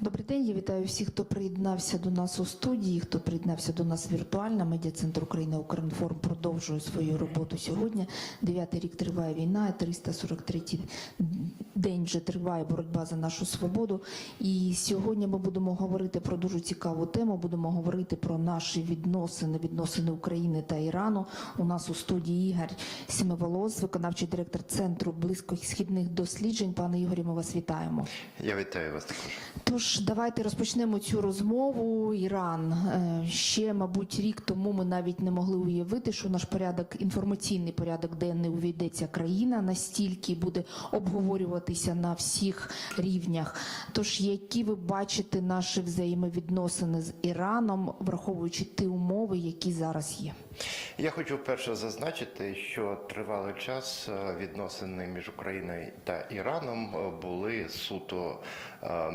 Добрий день, я вітаю всіх, хто приєднався до нас у студії, хто приєднався до нас віртуально. Медіа-центр Україна Укрінформ продовжує свою роботу сьогодні. Дев'ятий рік триває війна, 343-й день вже триває боротьба за нашу свободу. І сьогодні ми будемо говорити про дуже цікаву тему. Будемо говорити про наші відносини, відносини України та Ірану. У нас у студії Ігор Сімеволос, виконавчий директор центру близькосхідних досліджень. Пане Ігорі, ми вас вітаємо. Я вітаю вас також. Тож давайте розпочнемо цю розмову. Іран Е, ще, мабуть, рік тому ми навіть не могли уявити, що наш порядок, інформаційний порядок денний увійдеться країна настільки буде обговорюватися на всіх рівнях. Тож, які ви бачите наші взаємовідносини з Іраном, враховуючи ті умови, які зараз є? Я хочу вперше зазначити, що тривалий час е, відносини між Україною та Іраном е, були суто е,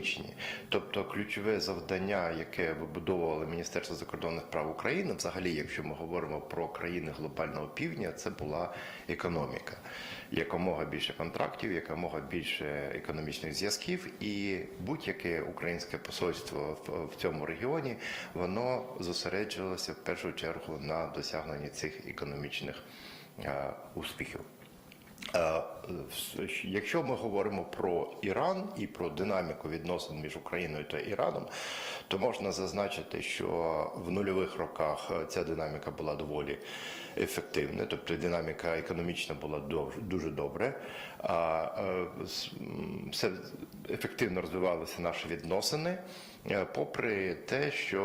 економічні. Тобто ключове завдання, яке вибудовувало Міністерство закордонних прав України, взагалі, якщо ми говоримо про країни глобального півдня, це була економіка. Якомога більше контрактів, якомога більше економічних зв'язків, і будь-яке українське посольство в, цьому регіоні воно зосереджувалося в першу чергу на досягненні цих економічних успіхів. Е, Якщо ми говоримо про Іран і про динаміку відносин між Україною та Іраном, то можна зазначити, що в нульових роках е, ця динаміка була доволі ефективна, тобто динаміка економічна була дуже добре. А е, все ефективно розвивалися наші відносини, е, попри те, що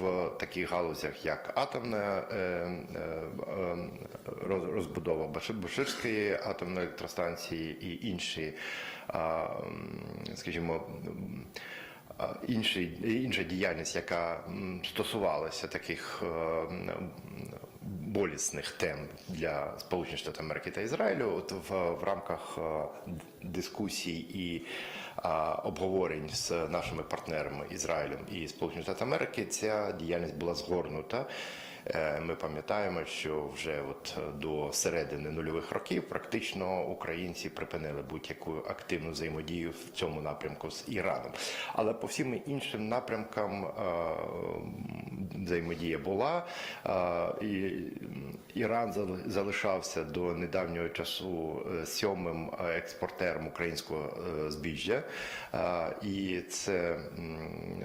в таких галузях, як атомна е, роз- розбудова Баши- Баширської атомної електростанції і інші, скажімо, інші, інша діяльність, яка стосувалася таких болісних тем для Сполучених Штатів Америки та Ізраїлю, от в, в рамках е, дискусій і а, обговорень з нашими партнерами Ізраїлем і Сполучених Штатів Америки ця діяльність була згорнута. Е, Ми пам'ятаємо, що вже от до середини нульових років практично українці припинили будь-яку активну взаємодію в цьому напрямку з Іраном. Але по всім іншим напрямкам е, взаємодія була. І Іран зали- залишався до недавнього часу е, сьомим е, експортером українського е, збіжжя, і це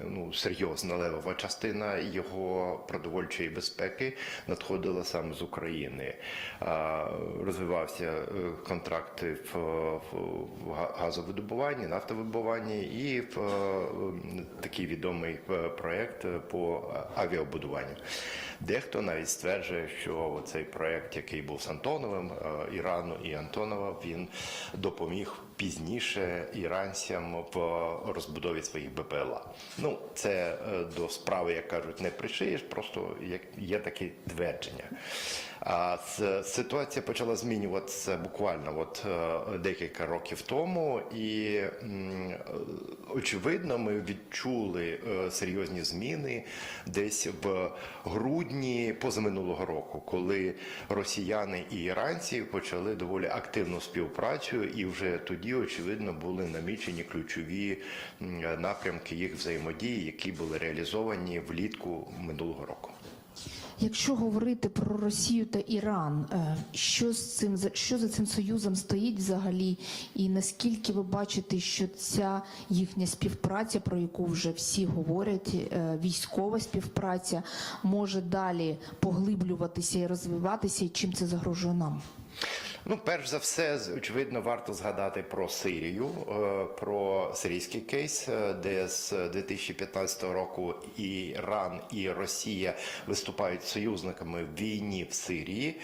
ну, серйозна левова частина його продовольчої безпеки надходила саме з України. Розвивався контракти в, в, в га- газовидобуванні, нафтовидобуванні і в такий відомий проєкт е, по авіабудуванню. Дехто навіть стверджує, що цей проект, який був з Антоновим, е, Ірану і Антонова, він допоміг пізніше іранцям в розбудові своїх БПЛА. Ну, це е, до справи, як кажуть, не пришиєш, просто як- є таке твердження. А ситуація почала змінюватися буквально от е, декілька років тому, і очевидно, ми відчули е, серйозні зміни десь в грудні позаминулого року, коли росіяни і іранці почали доволі активну співпрацю, і вже тоді, очевидно, були намічені ключові напрямки їх взаємодії, які були реалізовані влітку минулого року. Якщо говорити про Росію та Іран, е, що з цим що за цим союзом стоїть взагалі, і наскільки ви бачите, що ця їхня співпраця, про яку вже всі говорять, е, військова співпраця може далі поглиблюватися і розвиватися, і чим це загрожує нам? Ну, перш за все, очевидно, варто згадати про Сирію, е, про сирійський кейс, е, де з 2015 року Іран і Росія виступають союзниками в війні в Сирії.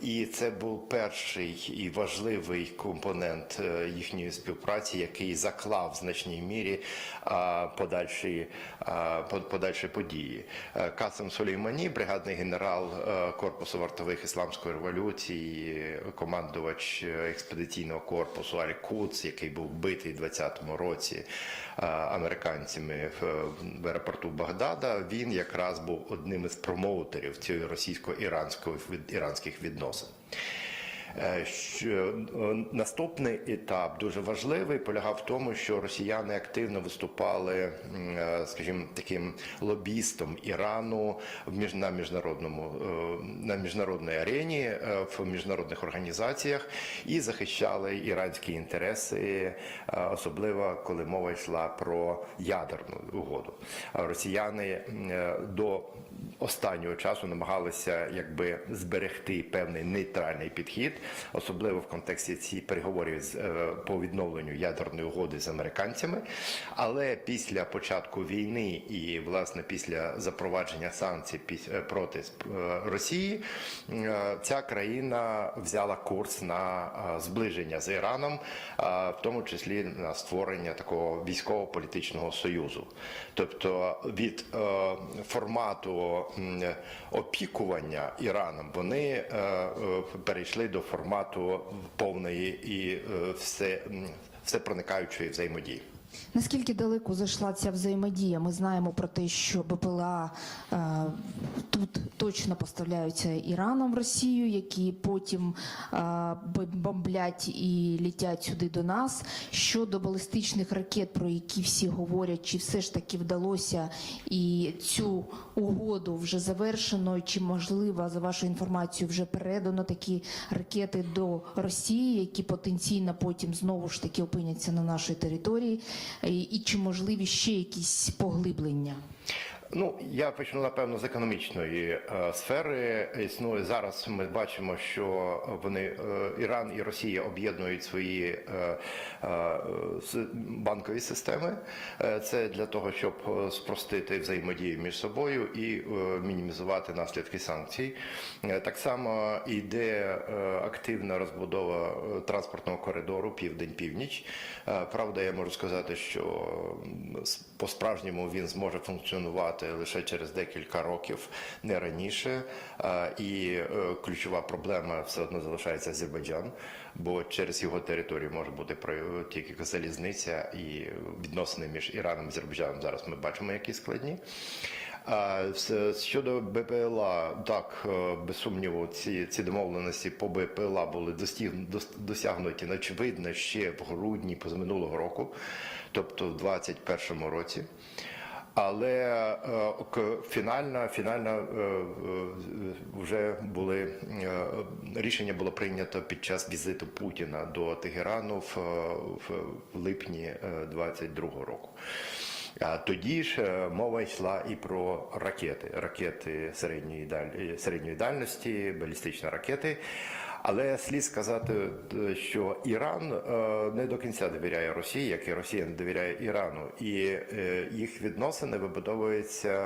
І це був перший і важливий компонент е, їхньої співпраці, який заклав в значній мірі подальші, по- подальші події. Е, Касем Сулеймані, бригадний генерал е, корпусу вартових ісламської революції, командувач е, експедиційного корпусу Аль Куц, який був вбитий у 20-му році е, американцями в, аеропорту Багдада. Він якраз був одним із промоутерів цієї російсько-іранської іранських відносин. Е, Що е, наступний етап дуже важливий полягав в тому, що росіяни активно виступали, е, скажімо, таким лобістом Ірану в на міжнародному е, на міжнародній арені е, в міжнародних організаціях і захищали іранські інтереси, е, особливо коли мова йшла про ядерну угоду. Росіяни е, до останнього часу намагалися якби зберегти певний нейтральний підхід, особливо в контексті ці переговорів з е, по відновленню ядерної угоди з американцями. Але після початку війни і власне після запровадження санкцій е, проти е, Росії, ця країна взяла курс на зближення з Іраном, в тому числі на створення такого військово-політичного союзу. Тобто від формату опікування Іраном вони перейшли до формату повної і все, все, проникаючої взаємодії. Наскільки далеко зайшла ця взаємодія? Ми знаємо про те, що БПЛА е, тут точно поставляються Іраном в Росію, які потім е, бомблять і літять сюди до нас. Щодо балістичних ракет, про які всі говорять, чи все ж таки вдалося і цю угоду вже завершено, чи можливо за вашою інформацією вже передано такі ракети до Росії, які потенційно потім знову ж таки опиняться на нашій території, і, і чи можливі ще якісь поглиблення? Ну, я почну напевно з економічної е, сфери. Існує зараз. Ми бачимо, що вони е, Іран і Росія об'єднують свої е, банкові системи. Це для того, щоб спростити взаємодію між собою і мінімізувати наслідки санкцій. Так само йде активна розбудова транспортного коридору південь-північ. Правда, я можу сказати, що по-справжньому він зможе функціонувати лише через декілька років, не раніше. І е, ключова проблема все одно залишається Азербайджан, бо через його територію може бути тільки залізниця і відносини між Іраном і Азербайджаном зараз ми бачимо, які складні. Щодо БПЛА, так е, без сумніву, ці, ці домовленості по БПЛА були досягнуті очевидно ще в грудні позаминулого року, тобто в 2021 році. Але е, к- фінальна, фінальна е, е, вже були е, рішення було прийнято під час візиту Путіна до Тегерану в, е, в липні 2022 року. А тоді ж е, мова йшла і про ракети, ракети середньої середньої дальності, балістичні ракети. Але слід сказати, е, що Іран е, не до кінця довіряє Росії, як і Росія не довіряє Ірану, і е, їх відносини вибудовуються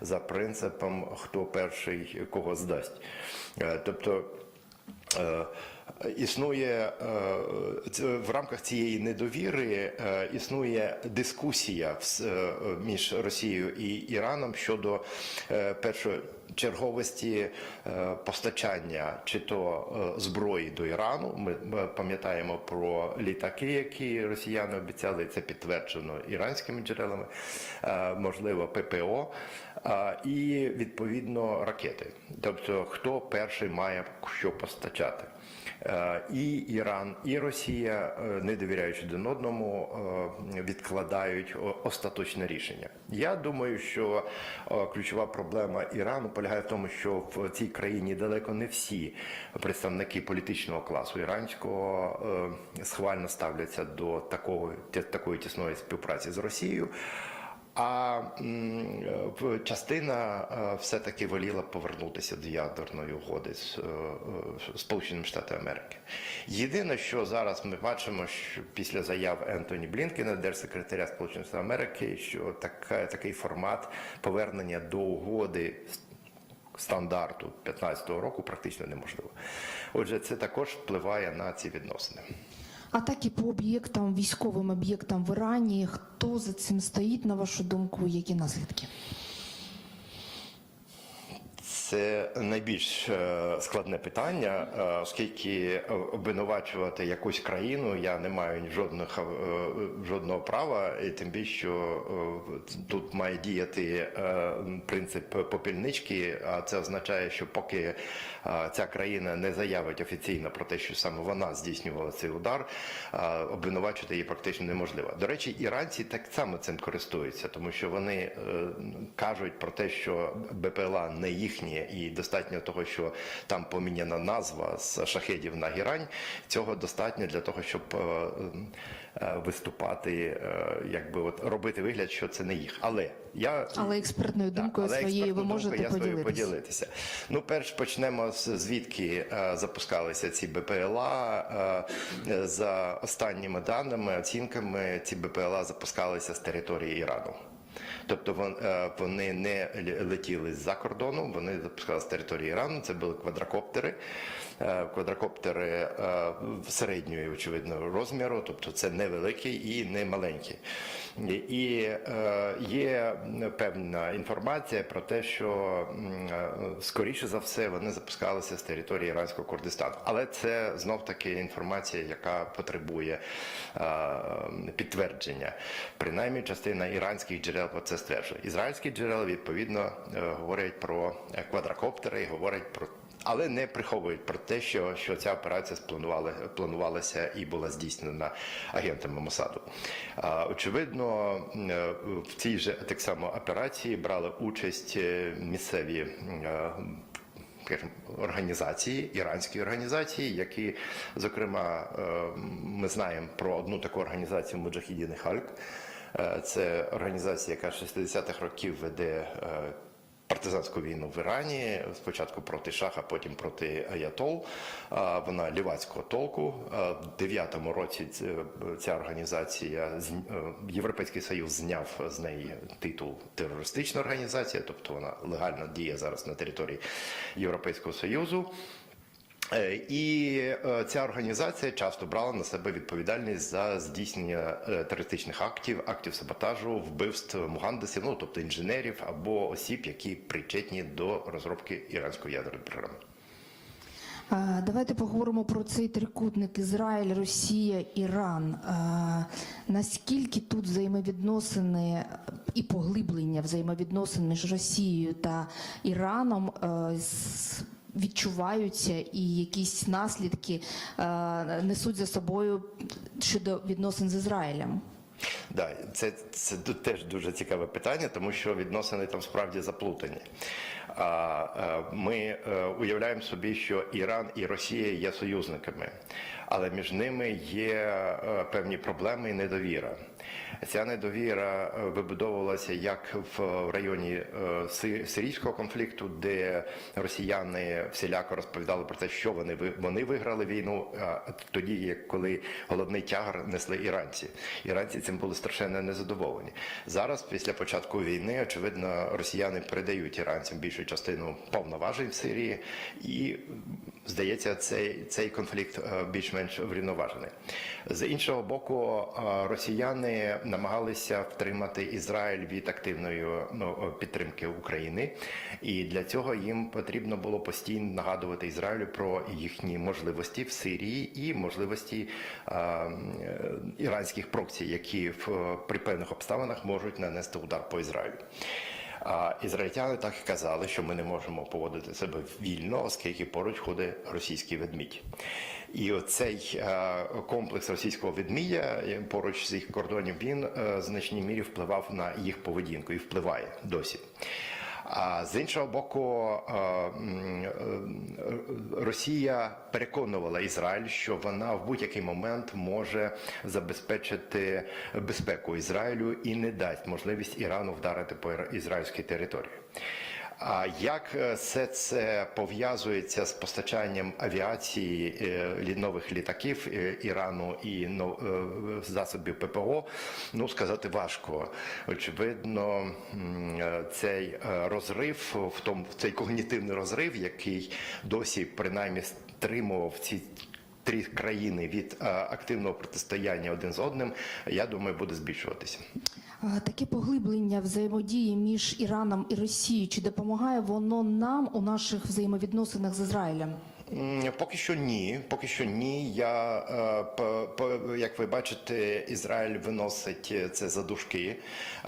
за принципом хто перший кого здасть. Тобто Існує е, в рамках цієї недовіри е, існує дискусія е, між Росією і Іраном щодо першочерговості постачання чи то зброї до Ірану. Ми пам'ятаємо про літаки, які росіяни обіцяли. Це підтверджено іранськими джерелами, можливо, ППО. І відповідно ракети. Тобто, хто перший має що постачати. Е, І Іран, і Росія, е, не довіряючи один одному, е, відкладають остаточне рішення. Я думаю, що ключова проблема Ірану полягає в тому, що в цій країні далеко не всі представники політичного класу іранського схвально ставляться до такого такої тісної співпраці з Росією. А частина е, все-таки воліла повернутися до ядерної угоди з е, е, Сполученими Штатами Америки. Єдине, що зараз ми бачимо, що після заяв Ентоні Блінкена, держсекретаря Сполучених Штатів Америки, що така, такий формат повернення до угоди стандарту 2015 року практично неможливо. Отже, це також впливає на ці відносини. Атаки по об'єктам, військовим об'єктам в Ірані. Хто за цим стоїть, на вашу думку, які наслідки? Це найбільш е, складне питання, е, оскільки обвинувачувати якусь країну я не маю жодного, е, жодного права, і тим більше, що тут має діяти принцип попільнички, а це означає, що поки ця країна не заявить офіційно про те, що саме вона здійснювала цей удар, обвинувачити її практично неможливо. До речі, іранці так само цим користуються, тому що вони кажуть про те, що БПЛА не їхнє, і достатньо того, що там поміняна назва з шахедів на гірань. Цього достатньо для того, щоб е, е, виступати, е, якби от робити вигляд, що це не їх. Але я Але експертною думкою але своєю ви можете я поділитися. поділитися. Ну, перш почнемо з звідки запускалися ці БПЛА. За останніми даними, оцінками, ці БПЛА запускалися з території Ірану. Тобто е, вони не летіли з-за кордону, вони запускали з території Ірану. Це були квадрокоптери, е, квадрокоптери е, середньої, очевидно, розміру, тобто це не і не маленький. І- е, є певна інформація про те, що е, скоріше за все вони запускалися з території іранського Курдистану. Але це знов таки інформація, яка потребує е, підтвердження. Принаймні, частина іранських джерел про це стверджує. Ізраїльські джерела відповідно говорять про квадрокоптери, говорять про. Але не приховують про те, що, що ця операція спланували, планувалася і була здійснена агентами Мосаду. Очевидно, е, в цій же так само операції брали участь е, місцеві. е, організації, іранські організації, які, зокрема, ми знаємо про одну таку організацію Муджахідін Хальк. Це організація, яка з 60-х років веде партизанську війну в Ірані, спочатку проти Шаха, потім проти Аятол. Вона лівацького толку. В 9-му році ця організація е, Європейський Союз зняв з неї титул терористична організація, тобто вона легально діє зараз на території Європейського Союзу. Е, І е, ця організація часто брала на себе відповідальність за здійснення е, терористичних актів, актів саботажу, вбивств мугандесів, ну тобто інженерів або осіб, які причетні до розробки іранської ядерної програми. Давайте поговоримо про цей трикутник Ізраїль, Росія, Іран. Наскільки тут взаємовідносини і поглиблення взаємовідносин між Росією та Іраном відчуваються і якісь наслідки е, несуть за собою щодо відносин з Ізраїлем? Да, це, це теж дуже цікаве питання, тому що відносини там справді заплутані. А, а, ми е, уявляємо собі, що Іран і Росія є союзниками, але між ними є е, певні проблеми і недовіра. Ця недовіра е, вибудовувалася як в районі е, сирійського конфлікту, де росіяни всіляко розповідали про те, що вони вони виграли війну, тоді, як коли головний тягар несли іранці. Іранці цим були страшенно незадоволені. Зараз, після початку війни, очевидно, росіяни передають іранцям більшу частину повноважень в Сирії, і здається, цей, цей конфлікт е, більш-менш врівноважений. З іншого боку, е, росіяни намагалися втримати Ізраїль від активної ну, підтримки України, і для цього їм потрібно було постійно нагадувати Ізраїлю про їхні можливості в Сирії і можливості е, іранських проксій, які в при певних обставинах можуть нанести удар по Ізраїлю. А ізраїльтяни так і казали, що ми не можемо поводити себе вільно, оскільки поруч ходить російський ведмідь. І оцей е, комплекс російського ведмідя е, поруч з їх кордонів він е, в значній мірі впливав на їх поведінку і впливає досі. А з іншого боку, Росія переконувала Ізраїль, що вона в будь-який момент може забезпечити безпеку Ізраїлю і не дасть можливість Ірану вдарити по ізраїльській території. А як е, все це пов'язується з постачанням авіації е, нових літаків е, Ірану і засобів ППО? Ну сказати важко. Очевидно, цей розрив в тому цей когнітивний розрив, який досі принаймні стримував ці. Три країни від активного протистояння один з одним, я думаю, буде збільшуватися. Таке поглиблення взаємодії між Іраном і Росією чи допомагає воно нам у наших взаємовідносинах з Ізраїлем? Поки що ні. Поки що ні. Я е, по- по- як ви бачите, Ізраїль виносить це за дужки.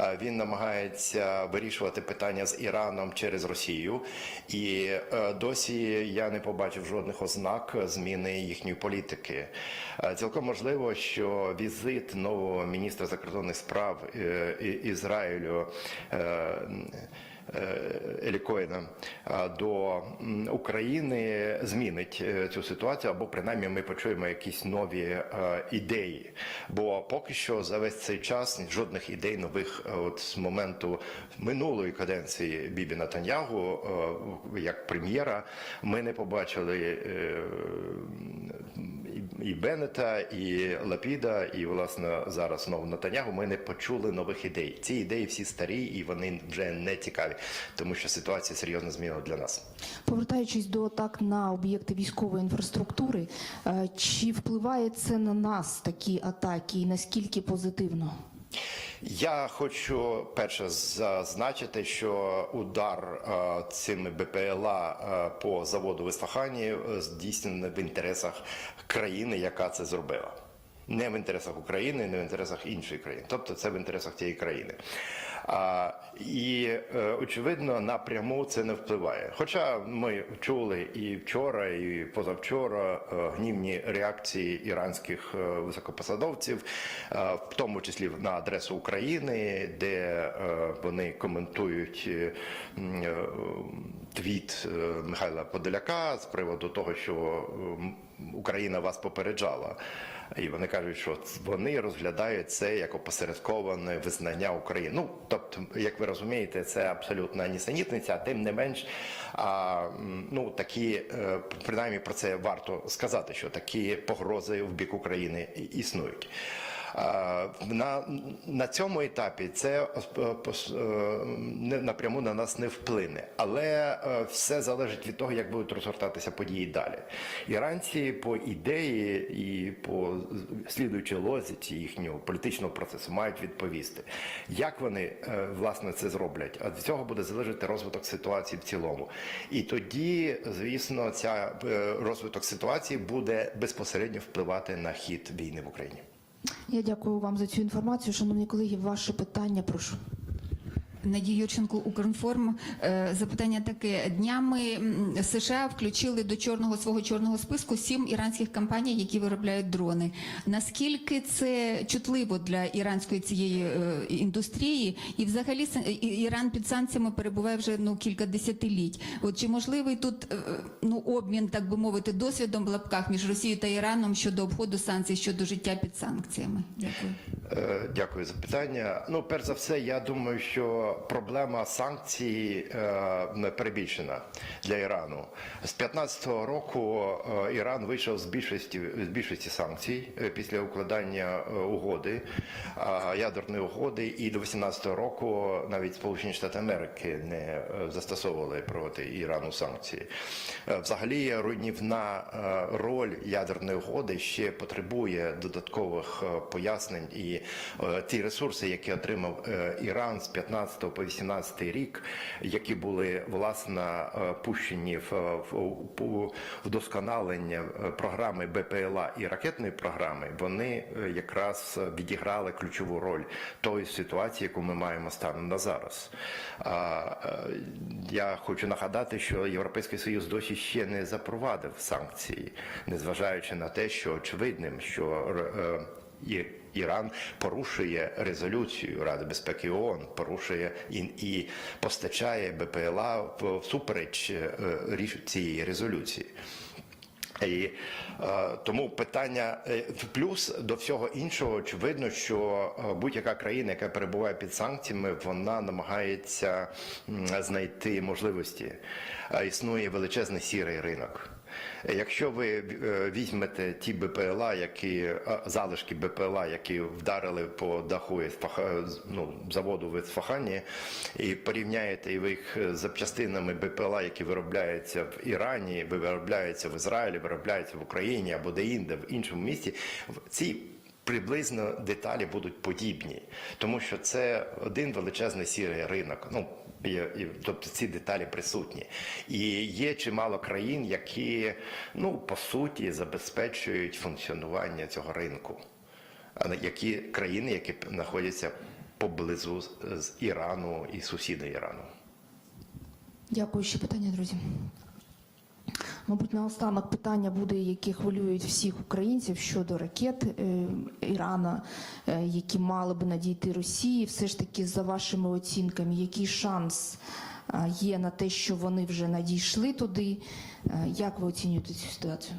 Е, Він намагається вирішувати питання з Іраном через Росію, і е, досі я не побачив жодних ознак зміни їхньої політики. Е, Цілком можливо, що візит нового міністра закордонних справ е, Ізраїлю. Е, Елі Коена а, до України змінить е, цю ситуацію, або принаймні ми почуємо якісь нові е, ідеї. Бо поки що за весь цей час жодних ідей нових от з моменту минулої каденції Бібі Натаньягу як прем'єра ми не побачили. І- і Беннета, і Лапіда, і власне зараз знову Натанягу. Ми не почули нових ідей. Ці ідеї всі старі і вони вже не цікаві, тому що ситуація серйозно змінила для нас. Повертаючись до атак на об'єкти військової інфраструктури, е, чи впливає це на нас такі атаки і наскільки позитивно? Я хочу перше зазначити, що удар е, цими БПЛА е, по заводу в Ісфахані е, здійснений в інтересах країни, яка це зробила. Не в інтересах України, не в інтересах іншої країни. Тобто це в інтересах тієї країни. А, і е, очевидно, напряму це не впливає. Хоча ми чули і вчора, і позавчора е, гнівні реакції іранських е, високопосадовців, в тому числі на адресу України, де вони коментують твіт Михайла Подоляка з приводу того, що Україна вас попереджала. І вони кажуть, що вони розглядають це як опосередковане визнання України. Ну тобто, як ви розумієте, це абсолютна нісенітниця. Тим не менш, а, ну такі е, принаймні про це варто сказати, що такі погрози в бік України існують. На, на цьому етапі це е, е, напряму на нас не вплине, але е, все залежить від того, як будуть розгортатися події далі. Іранці по ідеї і по слідуючій логіці їхнього політичного процесу мають відповісти, як вони власне це зроблять. А від цього буде залежати розвиток ситуації в цілому. І тоді, звісно, ця розвиток ситуації буде безпосередньо впливати на хід війни в Україні. Я дякую вам за цю інформацію. Шановні колеги, ваше питання, прошу. Надія Юрченко, Укрінформ. Е, Запитання таке: днями США включили до чорного свого чорного списку сім іранських компаній, які виробляють дрони. Наскільки це чутливо для іранської цієї е, індустрії, і взагалі Іран під санкціями перебуває вже ну кілька десятиліть. От чи можливий тут е, ну обмін, так би мовити, досвідом в лапках між Росією та Іраном щодо обходу санкцій щодо життя під санкціями? Дякую. Дякую за питання. Ну, перш за все, я думаю, що проблема санкцій е, перебільшена для Ірану. З 15-го року е, Іран вийшов з більшості з більшості санкцій е, після укладання угоди ядерної угоди, і до 18-го року навіть Сполучені Штати Америки не застосовували проти Ірану санкції. Взагалі, руйнівна роль ядерної угоди ще потребує додаткових пояснень і ті ресурси, які отримав Іран з 15 по 18 рік, які були власне е, пущені в, вдосконалення е, програми БПЛА і ракетної програми, вони е, якраз відіграли ключову роль тої ситуації, яку ми маємо станом на зараз. Я хочу нагадати, що Європейський Союз досі ще не запровадив санкції, незважаючи на те, що очевидним, що і Іран порушує резолюцію Ради безпеки ООН, порушує і, і постачає БПЛА всупереч е, цієї резолюції. І е, тому питання е, плюс до всього іншого, очевидно, що е, будь-яка країна, яка перебуває під санкціями, вона намагається знайти можливості. Існує величезний сірий ринок. Е, Якщо ви е, візьмете ті БПЛА, які е, залишки БПЛА, які вдарили по даху Ісфаха- ну, заводу в Ісфахані, і порівняєте їх з запчастинами БПЛА, які виробляються в Ірані, виробляються в Ізраїлі, виробляються в Україні або де-інде, в іншому місті, ці приблизно деталі будуть подібні, тому що це один величезний сірий ринок. Ну тобто ці деталі присутні. І є чимало країн, які ну по суті забезпечують функціонування цього ринку. Які країни, які знаходяться поблизу з Ірану і сусіди Ірану. Дякую. Ще питання, друзі. Мабуть, наостанок питання буде, які хвилюють всіх українців щодо ракет е, Ірана, е, які мали би надійти Росії. Все ж таки, за вашими оцінками, який шанс є на те, що вони вже надійшли туди? Е, Як ви оцінюєте цю ситуацію?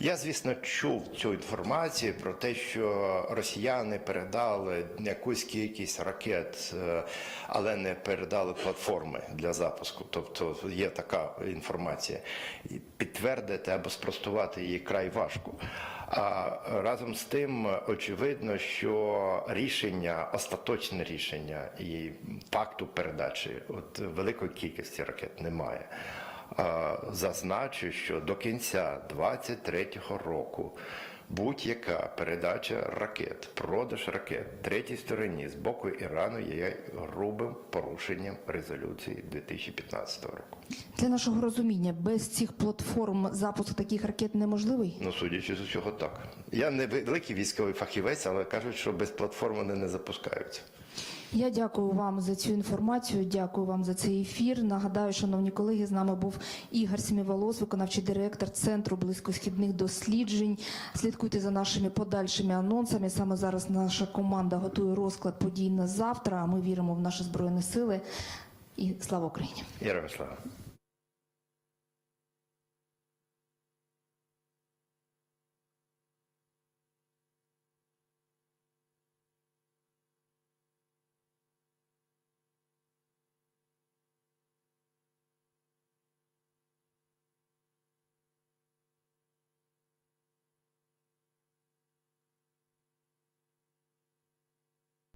Я, звісно, чув цю інформацію про те, що росіяни передали якусь кількість ракет, е, але не передали платформи для запуску. Тобто є така інформація. Підтвердити або спростувати її край важко. А разом з тим, очевидно, що рішення, остаточне рішення і факту передачі от великої кількості ракет немає. Зазначу, що до кінця 23-го року будь-яка передача ракет, продаж ракет третій стороні з боку Ірану є грубим порушенням резолюції 2015 року. Для нашого розуміння, без цих платформ запуск таких ракет неможливий? Ну, судячи з усього, так. Я не великий військовий фахівець, але кажуть, що без платформ вони не запускаються. Я дякую вам за цю інформацію. Дякую вам за цей ефір. Нагадаю, шановні колеги, з нами був Ігор Сміволос, виконавчий директор Центру близькосхідних досліджень. Слідкуйте за нашими подальшими анонсами. Саме зараз наша команда готує розклад подій на завтра. А ми віримо в наші збройні сили. І слава Україні! Ярослава.